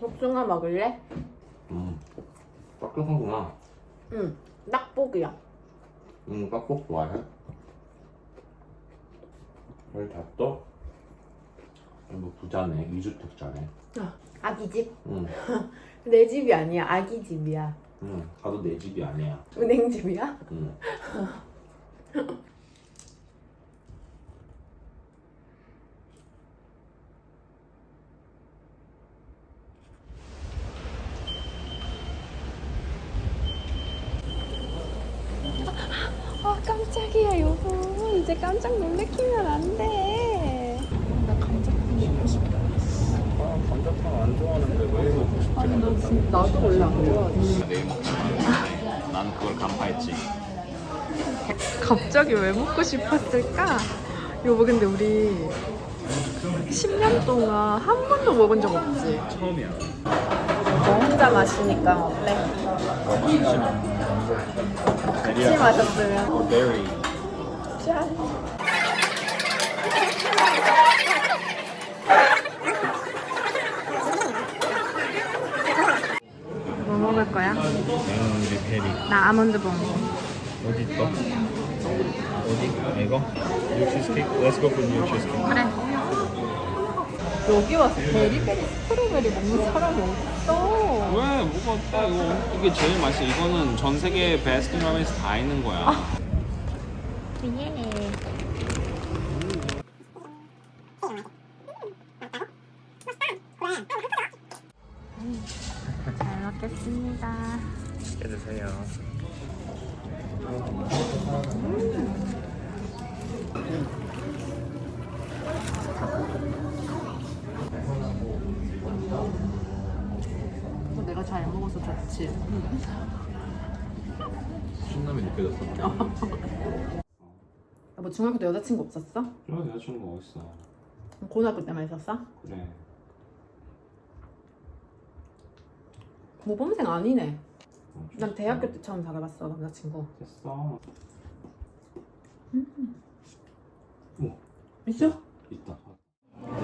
복숭아 먹을래? 음. 빡빡하구나. 응. 낙복이야. 음, 빡빡 좋아해? 별 잤어? 뭐 부자네, 이주택자네. 아기 집? 응, 내 집이 아니야. 아기 집이야. 응. 가도 내 집이 아니야. 은행 집이야? 응. 깜짝이야 여보 이제 깜짝 놀래키면 안돼 나 감자탕 먹고 싶어 아, 감자탕 안 좋아하는데 왜 먹고 싶지? 아니 너 진짜 나도 원래 안 좋아하지. 내일 먹지 마. 난 그걸 간파했지. 갑자기 왜 먹고 싶었을까? 여보 근데 우리 10년 동안 한 번도 먹은 적 없지? 처음이야. 너 혼자 마시니까 어때? 같이 마셨으면 베리. 짠. 뭐 먹을 거야? 나는 우리 베리. 나 아몬드 봉 어디 있어? 어디? 이거? 뉴 치즈케이크? Let's go for new cheesecake. 그래 여기 와서 베리베리 스트로베리 먹는 사람이 어딨어 왜? 뭐가 없다 이거 이게 제일 맛있어 이거는 전 세계 베스킨 라빈스 다 있는 거야 예. 좋지. 신남이 느껴졌어. 뭐 중학교 때 여자친구 없었어? 그래 여자친구 어딨어 고등학교 때만 있었어? 그래 모범생 아니네. 어, 난 대학교 때 처음 사귀어봤어 남자친구. 됐어 있어? 있다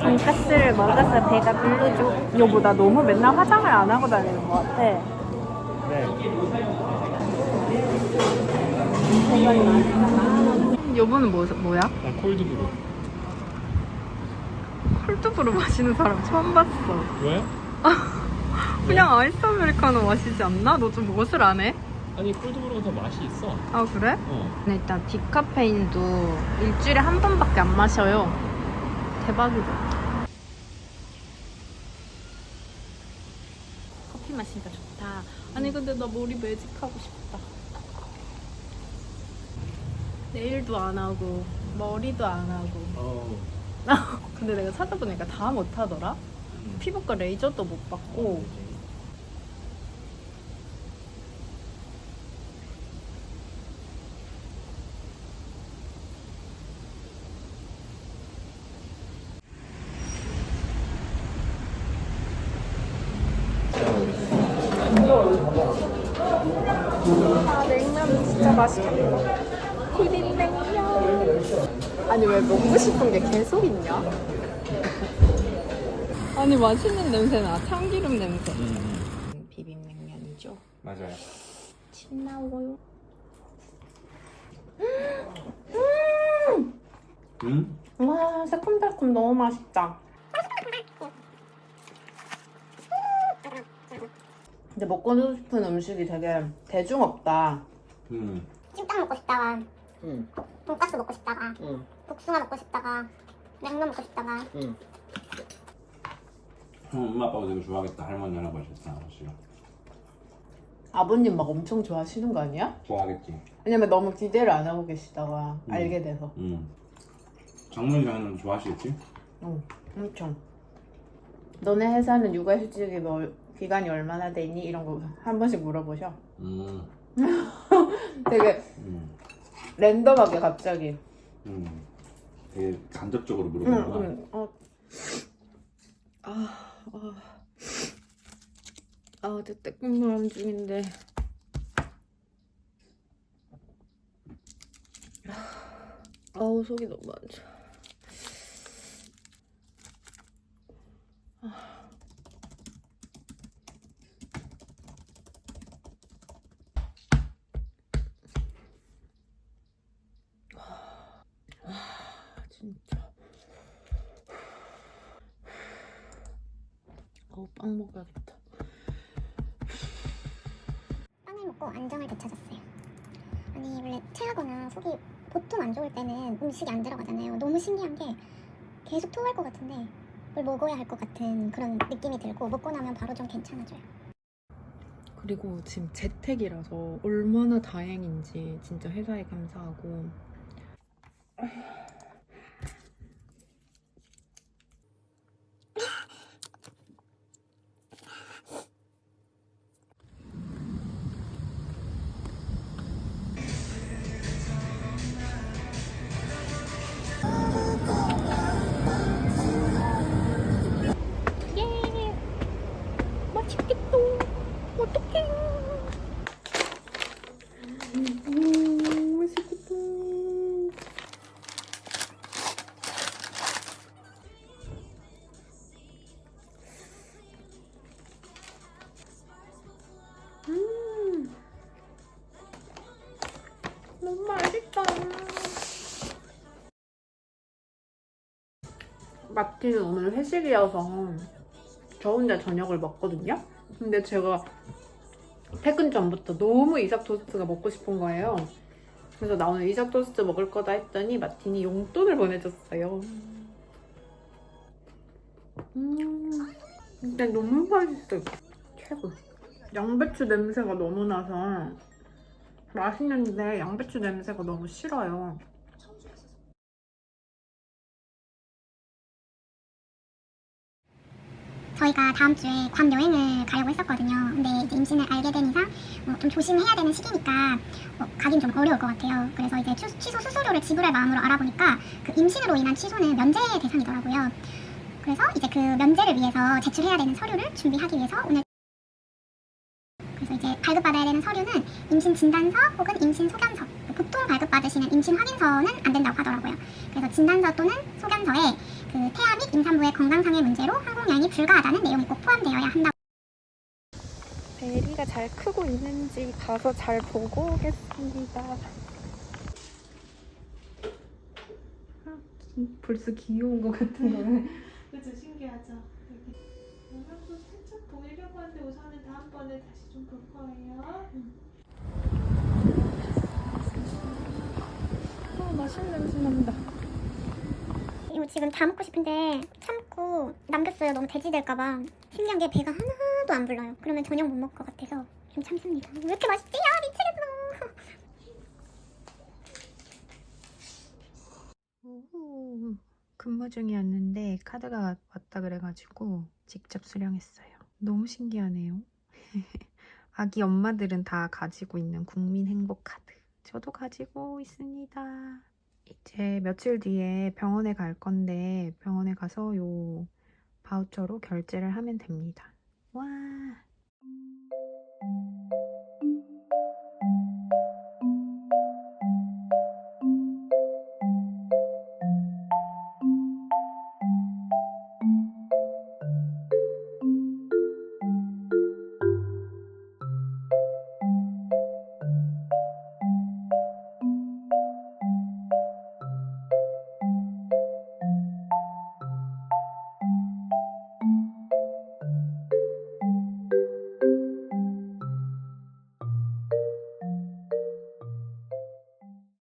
돈가스를 먹어서 배가. 여보 나 너무 맨날 화장을 안 하고 다니는 것 같아. 네. 여보는 뭐, 뭐야? 나 콜드브루 콜드브루 마시는 사람 처음 봤어. 왜? 그냥 아이스 아메리카노 마시지 않나? 너좀 무엇을 안 해? 아니 콜드브루가 더 맛이 있어 아 그래? 어 일단 디카페인도 일주일에 한 번밖에 안 마셔요. 대박이죠. 커피 마시니까 좋다. 아니 근데 나 머리 매직하고 싶다. 네일도 안 하고 머리도 안 하고. 어. 근데 내가 찾아보니까 다 못하더라. 피부과 레이저도 못 받고. 아 냉면 진짜 맛있겠다. 비빔 냉면. 아니 왜 먹고 싶은 게 계속 있냐? 아니 맛있는 냄새 나 참기름 냄새. 음, 비빔 냉면이죠. 맞아요 침 나오고요. 응? 와 새콤달콤 너무 맛있다. 근데 먹고 싶은 음식이 되게 대중 없다. 응. 찜닭 먹고 싶다가 응, 돈가스 먹고 싶다가 응, 복숭아 먹고 싶다가 냉면 먹고 싶다가 응. 형 엄마 아빠가 되게 좋아하겠다. 할머니 할아버지 아버지가. 아버님 막 엄청 좋아하시는 거 아니야? 좋아하겠지. 왜냐면 너무 기대를 안 하고 계시다가 음. 알게 돼서. 응. 장모님이랑은 좋아하시겠지? 응, 엄청. 너네 회사는 육아휴직이 뭐 기간이 얼마나 되니? 이런 거 한 번씩 물어보셔. 응. 되게 응. 랜덤하게 갑자기. 응. 되게 간접적으로 응, 물어보는구나. 응. 어. 아, 아. 아, 재택근무하는 중인데. 아우, 속이 너무 안 좋아. 진짜. 어, 빵 먹어야겠다. 빵을 먹고 안정을 되찾았어요. 아니 원래 체하거나 속이 보통 안 좋을 때는 음식이 안 들어가잖아요. 너무 신기한 게 계속 토할 것 같은데 뭘 먹어야 할 것 같은 그런 느낌이 들고 먹고 나면 바로 좀 괜찮아져요. 그리고 지금 재택이라서 얼마나 다행인지 진짜 회사에 감사하고 마티는 오늘 회식이어서 저 혼자 저녁을 먹거든요. 근데 제가 퇴근 전부터 너무 이삭 토스트가 먹고 싶은 거예요. 그래서 나 오늘 이삭 토스트 먹을 거다 했더니 마틴이 용돈을 보내줬어요. 음, 근데 너무 맛있어요. 최고. 양배추 냄새가 너무 나서 맛있는데 양배추 냄새가 너무 싫어요. 저희가 다음 주에 괌 여행을 가려고 했었거든요. 근데 이제 임신을 알게 된 이상 뭐 좀 조심해야 되는 시기니까 뭐 가긴 좀 어려울 것 같아요. 그래서 이제 취, 취소 수수료를 지불할 마음으로 알아보니까 그 임신으로 인한 취소는 면제 대상이더라고요. 그래서 이제 그 면제를 위해서 제출해야 되는 서류를 준비하기 위해서 오늘 그래서 이제 발급받아야 되는 서류는 임신 진단서 혹은 임신 소견서 보통 발급받으시는 임신 확인서는 안 된다고 하더라고요. 그래서 진단서 또는 소견서에 그 태아 및 임산부의 건강상의 문제로 항공 여행이 불가하다는 내용이 꼭 포함되어야 한다고. 베리가 잘 크고 있는지 가서 잘 보고 오겠습니다. 벌써 귀여운 것 같은 거는 그죠 신기하죠. 영양소 살짝 보이려고 하는데 우선은 다음번에 다시 좀 볼 거예요. 아, 맛있는 냄새 난다. 지금 다 먹고 싶은데 참고 남겼어요. 너무 돼지 될까봐. 신기한 게 배가 하나도 안 불러요. 그러면 저녁 못 먹을 것 같아서 좀 참습니다. 왜 이렇게 맛있지? 야 미치겠어. 오, 근무 중이었는데 카드가 왔다 그래가지고 직접 수령했어요. 너무 신기하네요. 아기 엄마들은 다 가지고 있는 국민 행복 카드. 저도 가지고 있습니다. 이제 며칠 뒤에 병원에 갈 건데 병원에 가서 요 바우처로 결제를 하면 됩니다. 와,